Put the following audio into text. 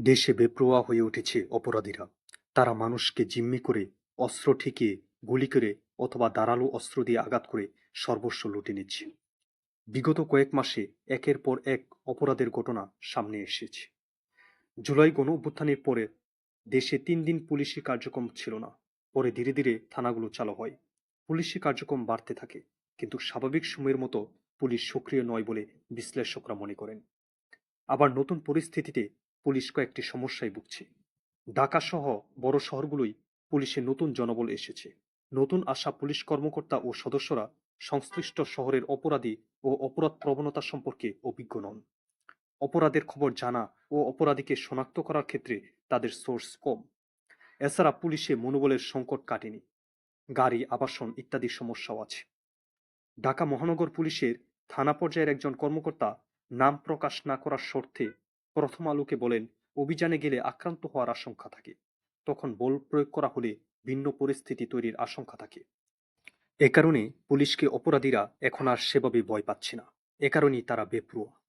দেশে বেপ্রোয়া হয়ে উঠেছে অপরাধীরা। তারা মানুষকে জিম্মি করে, অস্ত্র ঠেকিয়ে, গুলি করে অথবা ধারালো অস্ত্র দিয়ে আঘাত করে সর্বস্ব লুটে নিচ্ছে। বিগত কয়েক মাসে একের পর এক অপরাধের ঘটনা সামনে এসেছে। জুলাই গণ অভ্যুত্থানের পরে দেশে তিন দিন পুলিশি কার্যক্রম ছিল না। পরে ধীরে ধীরে থানাগুলো চালু হয়। পুলিশি কার্যক্রম বাড়তে থাকে, কিন্তু স্বাভাবিক সময়ের মতো পুলিশ সক্রিয় নয় বলে বিশ্লেষকরা মনে করেন। আবার নতুন পরিস্থিতিতে পুলিশ কয়েকটি সমস্যায় ভুগছে। ঢাকা সহ বড় শহরগুলোই পুলিশে নতুন জনবল এসেছে। নতুন আসা পুলিশ কর্মকর্তা ও সদস্যরা সংশ্লিষ্ট শহরের অপরাধী ও অপরাধ প্রবণতা সম্পর্কে অভিজ্ঞ নন। অপরাধের খবর জানা ও অপরাধীকে শনাক্ত করার ক্ষেত্রে তাদের সোর্স কম। এছাড়া পুলিশে মনোবলের সংকট কাটেনি। গাড়ি, আবাসন ইত্যাদি সমস্যাও আছে। ঢাকা মহানগর পুলিশের থানা পর্যায়ের একজন কর্মকর্তা নাম প্রকাশ না করার শর্তে প্রথম আলোকে বলেন, অভিযানে গেলে আক্রান্ত হওয়ার আশঙ্কা থাকে। তখন বল প্রয়োগ করা হলে ভিন্ন পরিস্থিতি তৈরির আশঙ্কা থাকে। এ কারণে পুলিশকে অপরাধীরা এখন আর সেভাবে ভয় পাচ্ছে না। এ কারণেই তারা বেপরোয়া।